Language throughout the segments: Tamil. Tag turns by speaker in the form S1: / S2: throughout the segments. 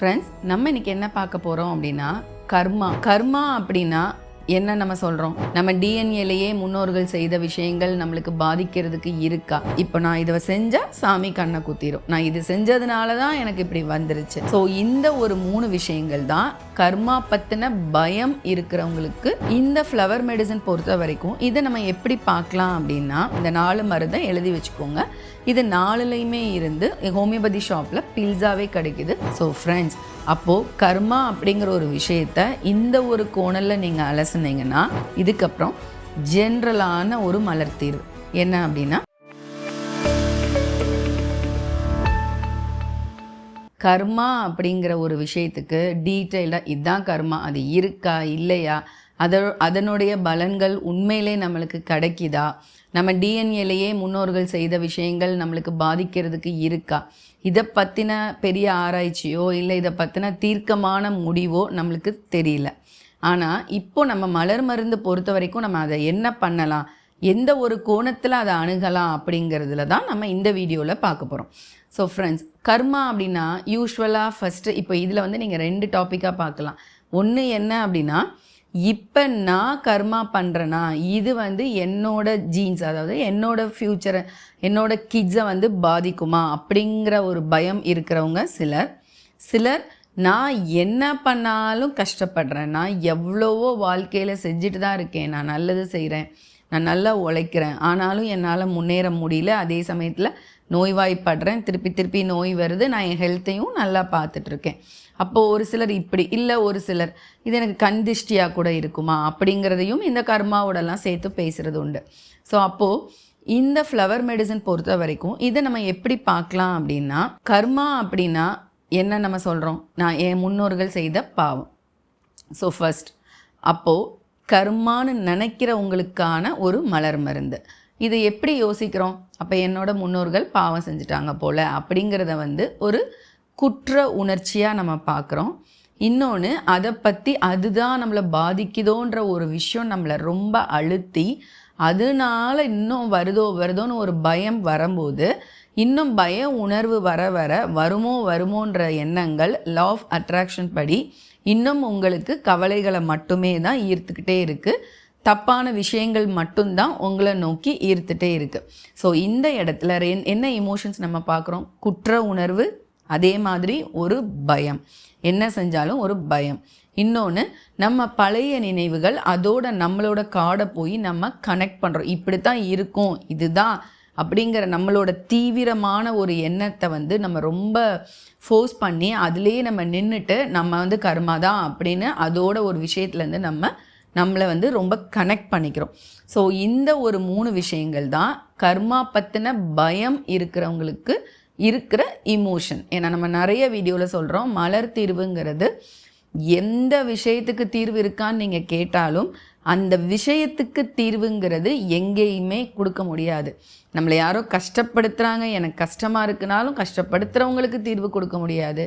S1: ஃப்ரெண்ட்ஸ் நம்ம இன்னைக்கு என்ன பார்க்க போகிறோம் அப்படின்னா கர்மா. கர்மா அப்படின்னா என்ன நம்ம சொல்கிறோம் நம்ம டிஎன்ஏலையே முன்னோர்கள் செய்த விஷயங்கள் நம்மளுக்கு பாதிக்கிறதுக்கு இருக்கா? இப்போ நான் இதை செஞ்சால் சாமி கண்ணை குத்திரும். நான் இது செஞ்சதுனால தான் எனக்கு இப்படி வந்துருச்சு. ஸோ இந்த ஒரு மூணு விஷயங்கள் தான் கர்மா பற்றின பயம் இருக்கிறவங்களுக்கு இந்த ஃப்ளவர் மெடிசன் பொறுத்த வரைக்கும் இதை நம்ம எப்படி பார்க்கலாம் அப்படின்னா இந்த நாலு மருந்தை எழுதி வச்சுக்கோங்க. இது நாலுலையுமே இருந்து ஹோமியோபதி ஷாப்பில் பில்ஸாவே கிடைக்குது. ஸோ ஃப்ரெண்ட்ஸ் அப்போது கர்மா அப்படிங்கிற ஒரு விஷயத்த இந்த ஒரு கோணலில் நீங்கள் அலசுனீங்கன்னா இதுக்கப்புறம் ஜென்ரலான ஒரு மலர் தீர்வு. என்ன அப்படின்னா கர்மா அப்படிங்கிற ஒரு விஷயத்துக்கு டீட்டெயிலாக இதுதான் கர்மா. அது இருக்கா இல்லையா? அத அதனுடைய பலன்கள் உண்மையிலே நம்மளுக்கு கிடைக்குதா? நம்ம டிஎன்ஏலேயே முன்னோர்கள் செய்த விஷயங்கள் நம்மளுக்கு பாதிக்கிறதுக்கு இருக்கா? இதை பற்றின பெரிய ஆராய்ச்சியோ இல்லை இதை பற்றின தீர்க்கமான முடிவோ நம்மளுக்கு தெரியல. ஆனால் இப்போ நம்ம மலர் மருந்து பொறுத்த வரைக்கும் நம்ம அதை என்ன பண்ணலாம்? எந்த ஒரு கோணத்தில் அதை அணுகலாம் அப்படிங்கிறதுல தான் நம்ம இந்த வீடியோவில் பார்க்க போகிறோம் ஸோ ஃப்ரெண்ட்ஸ் கர்மா அப்படின்னா யூஸ்வலாக ஃபஸ்ட்டு இப்போ இதில் வந்து நீங்கள் ரெண்டு டாப்பிக்காக பார்க்கலாம். ஒன்று என்ன அப்படின்னா இப்போ நான் கர்மா பண்ணுறேன்னா இது வந்து என்னோட ஜீன்ஸ் அதாவது என்னோட ஃப்யூச்சரை என்னோட கிட்ஸை வந்து பாதிக்குமா அப்படிங்கிற ஒரு பயம் இருக்கிறவங்க சிலர். சிலர் நான் என்ன பண்ணாலும் கஷ்டப்படுறேன். நான் எவ்வளவோ வாழ்க்கையில் செஞ்சுட்டு தான் இருக்கேன். நான் நல்லது செய்கிறேன் நான் நல்லா உழைக்கிறேன். ஆனாலும் என்னால் முன்னேற முடியல. அதே சமயத்தில் நோய்வாய்ப்படுறேன். திருப்பி திருப்பி நோய் வருது. நான் என் ஹெல்த்தையும் நல்லா பார்த்துட்ருக்கேன் அப்போது ஒரு சிலர் இப்படி இல்லை ஒரு சிலர் இது எனக்கு கண் திஷ்டியாக கூட இருக்குமா? அப்படிங்கிறதையும் இந்த கர்மாவோடலாம் சேர்த்து பேசுகிறது உண்டு. ஸோ அப்போது இந்த ஃப்ளவர் மெடிசன் பொறுத்த வரைக்கும் இதை நம்ம எப்படி பார்க்கலாம் அப்படின்னா கர்மா அப்படின்னா என்ன நம்ம சொல்கிறோம் நான் என் முன்னோர்கள் செய்த பாவம். ஸோ ஃபர்ஸ்ட் அப்போது கர்மான்னு நினைக்கிறவங்களுக்கான ஒரு மலர் மருந்து. இது எப்படி யோசிக்கிறோம்? அப்போ என்னோட முன்னோர்கள் பாவம் செஞ்சுட்டாங்க போல் அப்படிங்கிறத வந்து ஒரு குற்ற உணர்ச்சியாக நம்ம பார்க்குறோம் இன்னொன்று அதை பற்றி அதுதான் நம்மளை பாதிக்குதோன்ற ஒரு விஷயம் நம்மளை ரொம்ப அழுத்தி அதனால இன்னும் வருதோ வருதோன்னு ஒரு பயம் வரும்போது இன்னும் பய உணர்வு வர வர வருமோ வருமோன்ற எண்ணங்கள் லா ஆஃப் அட்ராக்ஷன் படி இன்னும் உங்களுக்கு கவலைகளை மட்டுமே தான் ஈர்த்துக்கிட்டே இருக்குது தப்பான விஷயங்கள் மட்டும்தான் உங்களை நோக்கி ஈர்த்துட்டே இருக்குது ஸோ இந்த இடத்துல ரென்- என்ன இமோஷன்ஸ் நம்ம பார்க்குறோம்? குற்ற உணர்வு அதே மாதிரி ஒரு பயம். என்ன செஞ்சாலும் ஒரு பயம். இன்னொன்று நம்ம பழைய நினைவுகள் அதோட நம்மளோட காடை போய் நம்ம கனெக்ட் பண்ணுறோம் இப்படி தான் இருக்கும். இதுதான் அப்படிங்கிற நம்மளோட தீவிரமான ஒரு எண்ணத்தை வந்து நம்ம ரொம்ப ஃபோர்ஸ் பண்ணி அதுலேயே நம்ம நின்றுட்டு நம்ம வந்து கர்மா தான் அப்படின்னு அதோட ஒரு விஷயத்துலேருந்து நம்ம நம்மளை வந்து ரொம்ப கனெக்ட் பண்ணிக்கிறோம். ஸோ இந்த ஒரு மூணு விஷயங்கள் தான் கர்மா பற்றின பயம் இருக்கிறவங்களுக்கு இருக்கிற இமோஷன் ஏன்னா நம்ம நிறைய வீடியோவில் சொல்கிறோம் மலர் தீர்வுங்கிறது எந்த விஷயத்துக்கு தீர்வு இருக்கான்னு நீங்கள் கேட்டாலும் அந்த விஷயத்துக்கு தீர்வுங்கிறது எங்கேயுமே கொடுக்க முடியாது. நம்மளை யாரோ கஷ்டப்படுத்துகிறாங்க எனக்கு கஷ்டமாக இருக்குனாலும் கஷ்டப்படுத்துகிறவங்களுக்கு தீர்வு கொடுக்க முடியாது.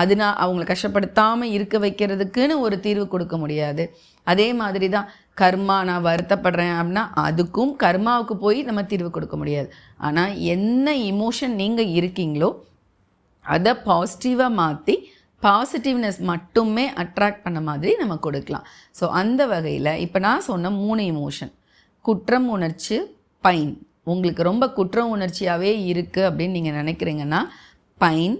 S1: அது நான் அவங்கள கஷ்டப்படுத்தாமல் இருக்க வைக்கிறதுக்குன்னு ஒரு தீர்வு கொடுக்க முடியாது. அதே மாதிரி தான் கர்மா நான் வருத்தப்படுறேன் அப்படின்னா அதுக்கும் கர்மாவுக்கு போய் நம்ம தீர்வு கொடுக்க முடியாது. ஆனால் என்ன இமோஷன் நீங்கள் இருக்கீங்களோ அதை பாசிட்டிவாக மாற்றி பாசிட்டிவ்னஸ் மட்டுமே அட்ராக்ட் பண்ண மாதிரி நம்ம கொடுக்கலாம். ஸோ அந்த வகையில் இப்போ நான் சொன்ன மூணு இமோஷன் குற்றம் உணர்ச்சி பைன். உங்களுக்கு ரொம்ப குற்ற உணர்ச்சியாகவே இருக்குது அப்படின்னு நீங்கள் நினைக்கிறீங்கன்னா பைன்.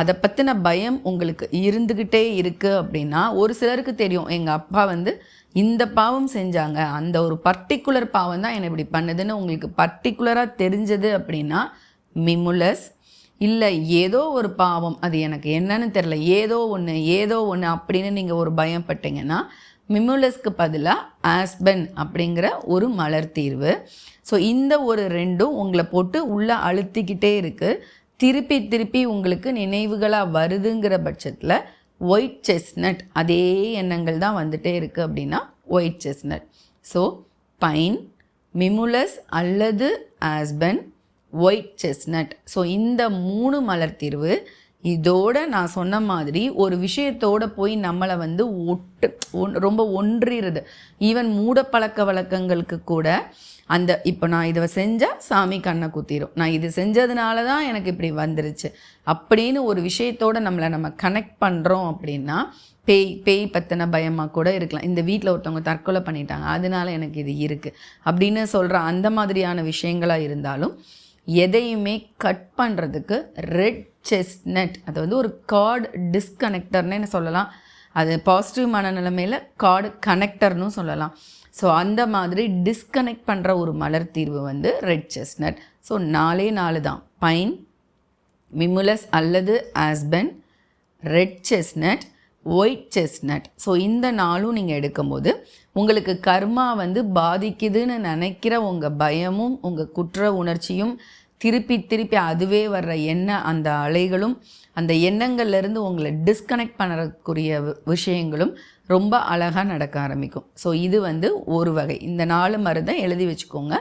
S1: அதை பற்றின பயம் உங்களுக்கு இருந்துக்கிட்டே இருக்குது அப்படின்னா ஒரு சிலருக்கு தெரியும். எங்கள் அப்பா வந்து இந்த பாவம் செஞ்சாங்க. அந்த ஒரு பர்டிகுலர் பாவம் தான் என்னை இப்படி பண்ணுதுன்னு உங்களுக்கு பர்டிகுலராக தெரிஞ்சது அப்படின்னா மிமுலஸ் இல்லை ஏதோ ஒரு பாவம். அது எனக்கு என்னன்னு தெரில ஏதோ ஒன்று ஏதோ ஒன்று அப்படின்னு நீங்கள் ஒரு பயப்பட்டீங்கன்னா மிமுலஸ்க்கு பதிலாக ஆஸ்பென் அப்படிங்கிற ஒரு மலர் தீர்வு. ஸோ இந்த ஒரு ரெண்டும் உங்களை போட்டு உள்ளே அழுத்திக்கிட்டே இருக்குது திருப்பி திருப்பி உங்களுக்கு நினைவுகளாக வருதுங்கிற பட்சத்தில் ஒயிட் செஸ்னட் அதே எண்ணங்கள் தான் வந்துட்டே இருக்குது அப்படின்னா white chestnut so pine mimulus அல்லது ஆஸ்பன் ஒயிட் செஸ்னட் ஸோ இந்த மூணு மலர் தீர்வு இதோட நான் சொன்ன மாதிரி ஒரு விஷயத்தோட போய் நம்மளை வந்து ஒட்டு ஒன் ரொம்ப ஒன்றிடுது ஈவன் மூட பழக்க வழக்கங்களுக்கு கூட அந்த இப்போ நான் இதை செஞ்சால் சாமி கண்ணை குத்திரும். நான் இது செஞ்சதுனால தான் எனக்கு இப்படி வந்துருச்சு. அப்படின்னு ஒரு விஷயத்தோட நம்மளை நம்ம கனெக்ட் பண்ணுறோம் அப்படின்னா பேய் பேய் பற்றின பயமாக கூட இருக்கலாம். இந்த வீட்டில் ஒருத்தவங்க தற்கொலை பண்ணிட்டாங்க. அதனால எனக்கு இது இருக்குது அப்படின்னு சொல்கிற அந்த மாதிரியான விஷயங்களாக இருந்தாலும் எதையுமே கட் பண்ணுறதுக்கு ரெட் செஸ்ட்நட் அது வந்து ஒரு கார்டு டிஸ்கனெக்டர்னு சொல்லலாம்? அது பாசிட்டிவ் மனநிலைமையில் கார்டு கனெக்டர்னு சொல்லலாம். ஸோ அந்த மாதிரி டிஸ்கனெக்ட் பண்ணுற ஒரு மலர் தீர்வு வந்து ரெட் செஸ்ட்நட் ஸோ நாலே நாலு தான். பைன் மிமுலஸ் அல்லது aspen red chestnut white chestnut so இந்த நாளும் நீங்கள் எடுக்கும்போது உங்களுக்கு கர்மா வந்து பாதிக்குதுன்னு நினைக்கிற உங்கள் பயமும் உங்கள் குற்ற உணர்ச்சியும் திருப்பி திருப்பி அதுவே வர்ற எண்ண அந்த அலைகளும் அந்த எண்ணங்கள்லேருந்து உங்களை டிஸ்கனெக்ட் பண்ணக்கூடிய விஷயங்களும் ரொம்ப அழகாக நடக்க ஆரம்பிக்கும். ஸோ இது வந்து ஒரு வகை. இந்த நாலு மருந்தை எழுதி வச்சுக்கோங்க.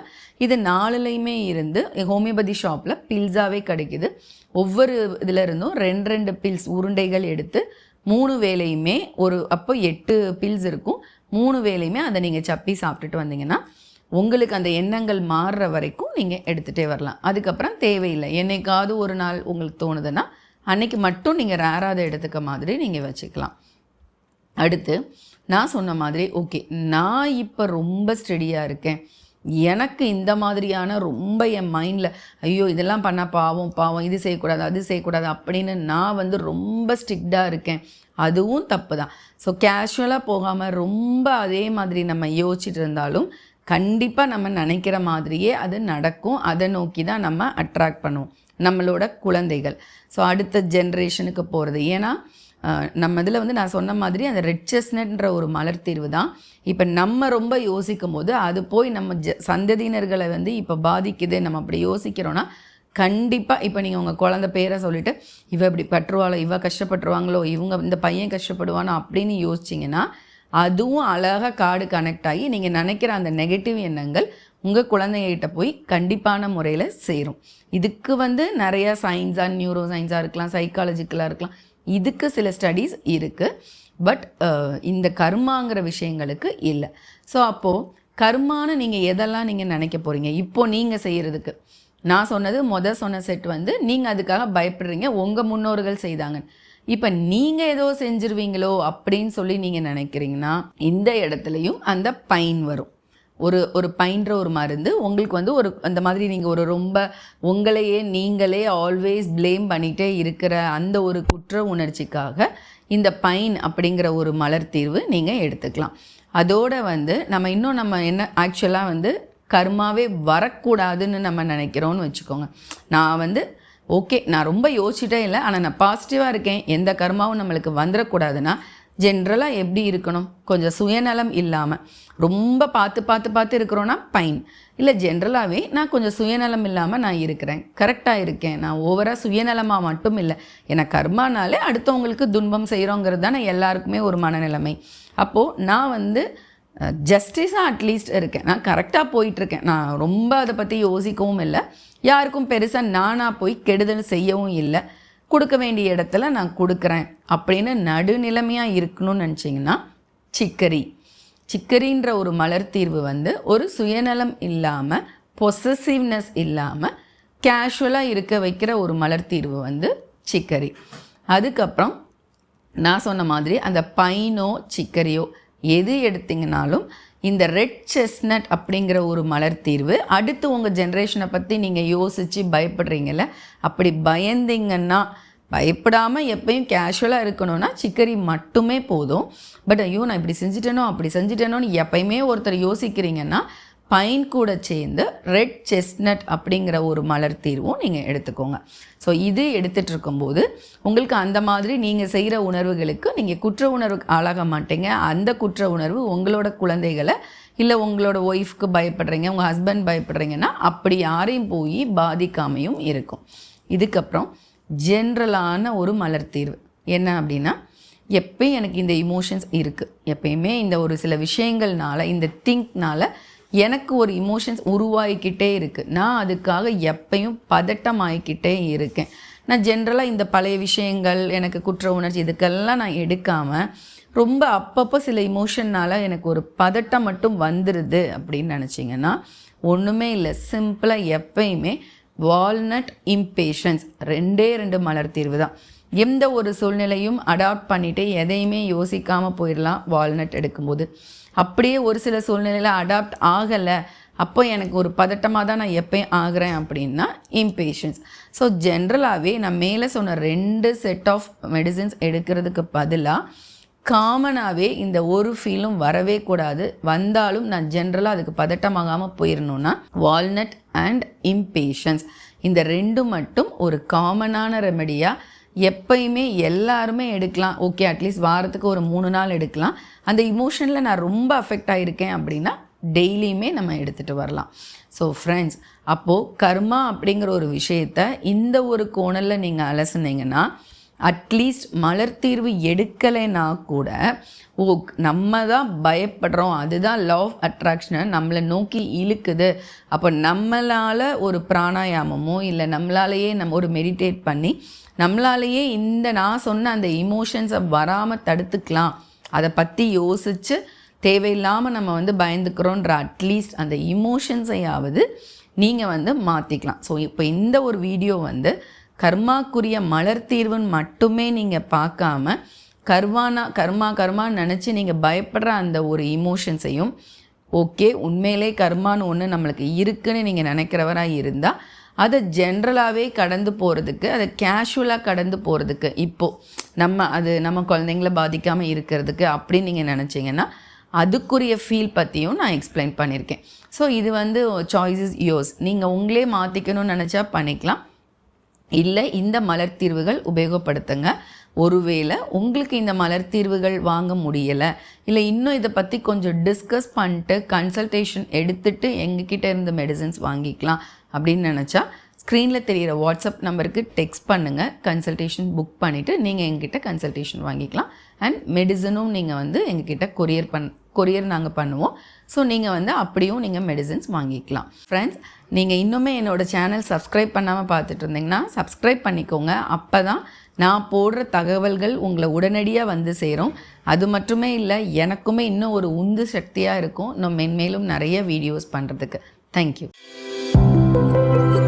S1: இது நாலுலேயுமே இருந்து ஹோமியோபதி ஷாப்பில் பில்ஸாகவே கிடைக்குது. ஒவ்வொரு இதில் இருந்தும் ரெண்டு ரெண்டு பில்ஸ் உருண்டைகள் எடுத்து மூணு வேலையுமே ஒரு அப்போ எட்டு பில்ஸ் இருக்கும். மூணு வேலையுமே அதை நீங்கள் சப்பி சாப்பிட்டுட்டு வந்தீங்கன்னா உங்களுக்கு அந்த எண்ணங்கள் மாறுற வரைக்கும் நீங்கள் எடுத்துகிட்டே வரலாம். அதுக்கப்புறம் தேவையில்லை. என்னைக்காவது ஒரு நாள் உங்களுக்கு தோணுதுன்னா அன்னைக்கு மட்டும் நீங்கள் ரேராத எடுத்துக்க மாதிரி நீங்கள் வச்சுக்கலாம். அடுத்து நான் சொன்ன மாதிரி ஓகே நான் இப்போ ரொம்ப ஸ்டெடியாக இருக்கேன். எனக்கு இந்த மாதிரியான ரொம்ப என் மைண்டில் ஐயோ இதெல்லாம் பண்ணால் பாவம் பாவம் இது செய்யக்கூடாது அது செய்யக்கூடாது அப்படின்னு நான் வந்து ரொம்ப ஸ்ட்ரிக்டாக இருக்கேன். அதுவும் தப்பு தான் ஸோ கேஷுவலாக போகாமல் ரொம்ப அதே மாதிரி நம்ம யோசிச்சுட்டு இருந்தாலும் கண்டிப்பாக நம்ம நினைக்கிற மாதிரியே அது நடக்கும். அதை நோக்கி தான் நம்ம அட்ராக்ட் பண்ணுவோம். நம்மளோட குழந்தைகள். ஸோ அடுத்த ஜென்ரேஷனுக்கு போகிறது ஏன்னா நம்ம இதில் வந்து நான் சொன்ன மாதிரி அந்த ரெட் ஒரு மலர் தீர்வு தான். இப்போ நம்ம ரொம்ப யோசிக்கும் போது அது போய் நம்ம ஜ சந்ததியினர்களை வந்து இப்போ பாதிக்குது. நம்ம அப்படி யோசிக்கிறோன்னா கண்டிப்பாக இப்போ நீங்கள் உங்கள் குழந்த பேரை சொல்லிவிட்டு இவ இப்படி பற்றுவாளோ இவ கஷ்டப்பட்டுருவாங்களோ இவங்க இந்த பையன் கஷ்டப்படுவானோ அப்படின்னு யோசிச்சிங்கன்னா அதுவும் அழகாக காடு கனெக்ட் ஆகி நீங்கள் நினைக்கிற அந்த நெகட்டிவ் எண்ணங்கள் உங்கள் குழந்தைகிட்ட போய் கண்டிப்பான முறையில் சேரும். இதுக்கு வந்து நிறையா சயின்ஸாக நியூரோ சயின்ஸாக இருக்கலாம் சைக்காலஜிக்கலாக இருக்கலாம். இதுக்கு சில ஸ்டடீஸ் இருக்குது பட் இந்த கர்மாங்கிற விஷயங்களுக்கு இல்லை. ஸோ அப்போது கர்மான்னு நீங்கள் எதெல்லாம் நீங்கள் நினைக்க போகிறீங்க இப்போது நீங்கள் செய்கிறதுக்கு நான் சொன்னது மொதல் சொன்ன செட் வந்து நீங்கள் அதுக்காக பயப்படுறீங்க. உங்கள் முன்னோர்கள் செய்தாங்க. இப்போ நீங்கள் ஏதோ செஞ்சிருவீங்களோ அப்படின்னு சொல்லி நீங்கள் நினைக்கிறீங்கன்னா இந்த இடத்துலையும் அந்த பைன் வரும். ஒரு ஒரு பயின்ற ஒரு மருந்து. உங்களுக்கு வந்து ஒரு அந்த மாதிரி நீங்கள் ஒரு ரொம்ப உங்களையே நீங்களே ஆல்வேஸ் ப்ளேம் பண்ணிகிட்டே இருக்கிற அந்த ஒரு குற்ற உணர்ச்சிக்காக இந்த பைன் அப்படிங்கிற ஒரு மலர் தீர்வு நீங்கள் எடுத்துக்கலாம். அதோட வந்து நம்ம இன்னும் நம்ம என்ன ஆக்சுவலாக வந்து கர்மாவே வரக்கூடாதுன்னு நம்ம நினைக்கிறோன்னு வச்சுக்கோங்க. நான் வந்து ஓகே நான் ரொம்ப யோசிச்சிட்டே இல்லை ஆனால் நான் பாசிட்டிவாக இருக்கேன். எந்த கர்மாவும் நம்மளுக்கு வந்துடக்கூடாதுன்னா ஜென்ரலாக எப்படி இருக்கணும்? கொஞ்சம் சுயநலம் இல்லாமல் ரொம்ப பார்த்து பார்த்து பார்த்து இருக்கிறோன்னா பைன் இல்லை ஜென்ரலாகவே நான் கொஞ்சம் சுயநலம் இல்லாமல் நான் இருக்கிறேன். கரெக்டாக இருக்கேன். நான் ஓவராக சுயநலமாக மட்டும் இல்லை. ஏன்னா கர்மானாலே அடுத்தவங்களுக்கு துன்பம் செய்கிறோங்கிறது தானே எல்லாருக்குமே ஒரு மனநிலைமை. அப்போது நான் வந்து ஜஸ்டிஸாக அட்லீஸ்ட் இருக்கேன். நான் கரெக்டாக போயிட்டுருக்கேன். நான் ரொம்ப அதை பற்றி யோசிக்கவும் இல்லை. யாருக்கும் பெருசாக நானாக போய் கெடுதல் செய்யவும் இல்லை. கொடுக்க வேண்டிய இடத்துல நான் கொடுக்குறேன் அப்படின்னு நடுநிலைமையாக இருக்கணும்னு நினச்சிங்கன்னா சிக்கரி. சிக்கரின்ற ஒரு மலர் தீர்வு வந்து ஒரு சுயநலம் இல்லாமல் பொசசிவ்னஸ் இல்லாமல் கேஷுவலாக இருக்க வைக்கிற ஒரு மலர் தீர்வு வந்து சிக்கரி. அதுக்கப்புறம் நான் சொன்ன மாதிரி அந்த பைனோ சிக்கரியோ எது எடுத்திங்கனாலும் இந்த ரெட் செஸ்னட் அப்படிங்கிற ஒரு மலர் தீர்வு. அடுத்து உங்கள் ஜென்ரேஷனை பற்றி நீங்கள் யோசித்து பயப்படுறீங்கள அப்படி பயந்தீங்கன்னா பயப்படாமல் எப்பயும் கேஷுவலாக இருக்கணும்னா சிக்கரி மட்டுமே போதும். பட் ஐயோ நான் இப்படி செஞ்சுட்டேனோ அப்படி செஞ்சுட்டேனோன்னு எப்பயுமே ஒருத்தர் யோசிக்கிறீங்கன்னா பைன் கூட சேர்ந்து ரெட் செஸ்ட்நட் அப்படிங்கிற ஒரு மலர் தீர்வும் நீங்கள் எடுத்துக்கோங்க. ஸோ இது எடுத்துகிட்டு இருக்கும்போது உங்களுக்கு அந்த மாதிரி நீங்கள் செய்கிற உணர்வுகளுக்கு நீங்கள் குற்ற உணர்வு ஆளாக மாட்டீங்க. அந்த குற்ற உணர்வு உங்களோட குழந்தைகளை இல்லை உங்களோட ஒய்ஃப்க்கு பயப்படுறீங்க உங்கள் ஹஸ்பண்ட் பயப்படுறீங்கன்னா அப்படி யாரையும் போய் பாதிக்காமையும் இருக்கும். இதுக்கப்புறம் ஜென்ரலான ஒரு மலர் தீர்வு. என்ன அப்படின்னா எப்பயும் எனக்கு இந்த இமோஷன்ஸ் இருக்குது எப்பயுமே இந்த ஒரு சில விஷயங்கள்னால இந்த திங்க்னால எனக்கு ஒரு இமோஷன்ஸ் உருவாகிக்கிட்டே இருக்குது நான் அதுக்காக எப்பையும் பதட்டம் ஆகிக்கிட்டே இருக்கேன். நான் ஜென்ரலாக இந்த பழைய விஷயங்கள் எனக்கு குற்ற உணர்ச்சி இதுக்கெல்லாம் நான் எடுக்காமல் ரொம்ப அப்பப்போ சில இமோஷன்னால் எனக்கு ஒரு பதட்டம் மட்டும் வந்துடுது அப்படின்னு நினச்சிங்கன்னா ஒன்றுமே இல்லை. சிம்பிளாக எப்பயுமே வால்நட் இம்பேஷன்ஸ் ரெண்டே ரெண்டு மலர் தீர்வு தான். எந்த ஒரு சூழ்நிலையும் அடாப்ட் பண்ணிவிட்டு எதையுமே யோசிக்காமல் போயிடலாம் வால்நட் எடுக்கும்போது. அப்படியே ஒரு சில சூழ்நிலையில் அடாப்ட் ஆகலை. அப்போ எனக்கு ஒரு பதட்டமாக தான் நான் எப்பயும் ஆகிறேன் அப்படின்னா இம்பேஷன்ஸ் ஸோ ஜென்ரலாகவே நான் மேலே சொன்ன ரெண்டு செட் ஆஃப் மெடிசின்ஸ் எடுக்கிறதுக்கு பதிலாக காமனாகவே இந்த ஒரு ஃபீலும் வரவே கூடாது. வந்தாலும் நான் ஜென்ரலாக அதுக்கு பதட்டமாகாமல் போயிடணுன்னா வால்நட் அண்ட் இம்பேஷன்ஸ் இந்த ரெண்டு மட்டும் ஒரு காமனான ரெமெடியாக எப்பயுமே எல்லாருமே எடுக்கலாம். ஓகே அட்லீஸ்ட் வாரத்துக்கு ஒரு மூணு நாள் எடுக்கலாம். அந்த இமோஷனில் நான் ரொம்ப அஃபெக்ட் ஆகிருக்கேன் அப்படின்னா டெய்லியுமே நம்ம எடுத்துகிட்டு வரலாம். ஸோ ஃப்ரெண்ட்ஸ் அப்போது கர்மா அப்படிங்கிற ஒரு விஷயத்த இந்த ஒரு கோணலில் நீங்கள் அலசுனீங்கன்னா அட்லீஸ்ட் மலர் தீர்வு எடுக்கலைன்னா கூட ஓ நம்ம தான் பயப்படுறோம். அதுதான் லவ் ஆஃப் அட்ராக்ஷனை நம்மளை நோக்கி இழுக்குது. அப்போ நம்மளால் ஒரு பிராணாயாமமோ இல்லை நம்மளாலேயே நம்ம ஒரு மெடிடேட் பண்ணி நம்மளாலேயே இந்த நான் சொன்ன அந்த இமோஷன்ஸை வராமல் தடுத்துக்கலாம். அதை பற்றி யோசித்து தேவையில்லாமல் நம்ம வந்து பயந்துக்கிறோன்ற அட்லீஸ்ட் அந்த இமோஷன்ஸையாவது நீங்கள் வந்து மாற்றிக்கலாம் ஸோ இப்போ இந்த ஒரு வீடியோ வந்து கர்மாக்குரிய மலர் தீர்வுன்னு மட்டுமே நீங்கள் பார்க்காம கர்வானா கர்மா கர்மான்னு நினச்சி நீங்கள் பயப்படுற அந்த ஒரு இமோஷன்ஸையும் ஓகே உண்மையிலே கர்மான்னு ஒன்று நம்மளுக்கு இருக்குன்னு நீங்கள் நினைக்கிறவராக இருந்தால் அதை ஜென்ரலாகவே கடந்து போகிறதுக்கு அதை கேஷுவலாக கடந்து போகிறதுக்கு இப்போது நம்ம அது நம்ம குழந்தைங்கள பாதிக்காமல் இருக்கிறதுக்கு அப்படின்னு நீங்கள் நினச்சிங்கன்னா அதுக்குரிய ஃபீல் பற்றியும் நான் எக்ஸ்பிளைன் பண்ணியிருக்கேன். ஸோ இது வந்து சாய்ஸஸ் யோர்ஸ் நீங்கள் உங்களே மாற்றிக்கணும்னு நினச்சா பண்ணிக்கலாம். இல்லை இந்த மலர் தீர்வுகள் உபயோகப்படுத்துங்க. ஒருவேளை உங்களுக்கு இந்த மலர் தீர்வுகள் வாங்க முடியலை இல்லை இன்னும் இதை பற்றி கொஞ்சம் டிஸ்கஸ் பண்ணிட்டு கன்சல்டேஷன் எடுத்துட்டு எங்ககிட்ட இருந்து மெடிசன்ஸ் வாங்கிக்கலாம் அப்படின்னு நினச்சா ஸ்க்ரீனில் தெரிகிற வாட்ஸ்அப் நம்பருக்கு டெக்ஸ்ட் பண்ணுங்கள் கன்சல்டேஷன் புக் பண்ணிவிட்டு நீங்கள் எங்ககிட்ட கன்சல்டேஷன் வாங்கிக்கலாம். அண்ட் மெடிசனும் நீங்கள் வந்து எங்ககிட்ட கொரியர் பண் கொரியர் நாங்கள் பண்ணுவோம். ஸோ நீங்கள் வந்து அப்படியும் நீங்கள் மெடிசன்ஸ் வாங்கிக்கலாம். ஃப்ரெண்ட்ஸ் நீங்கள் இன்னுமே என்னோடய சேனல் சப்ஸ்கிரைப் பண்ணாமல் பார்த்துட்டு இருந்தீங்கன்னா சப்ஸ்கிரைப் பண்ணிக்கோங்க. அப்போ தான் நான் போடுற தகவல்கள் உங்களை உடனடியாக வந்து சேரும். அது மட்டுமே இல்லை எனக்குமே இன்னும் ஒரு உந்து சக்தியாக இருக்கும். இன்னும் மென்மேலும் நிறைய வீடியோஸ் பண்ணுறதுக்கு தேங்க்யூ Música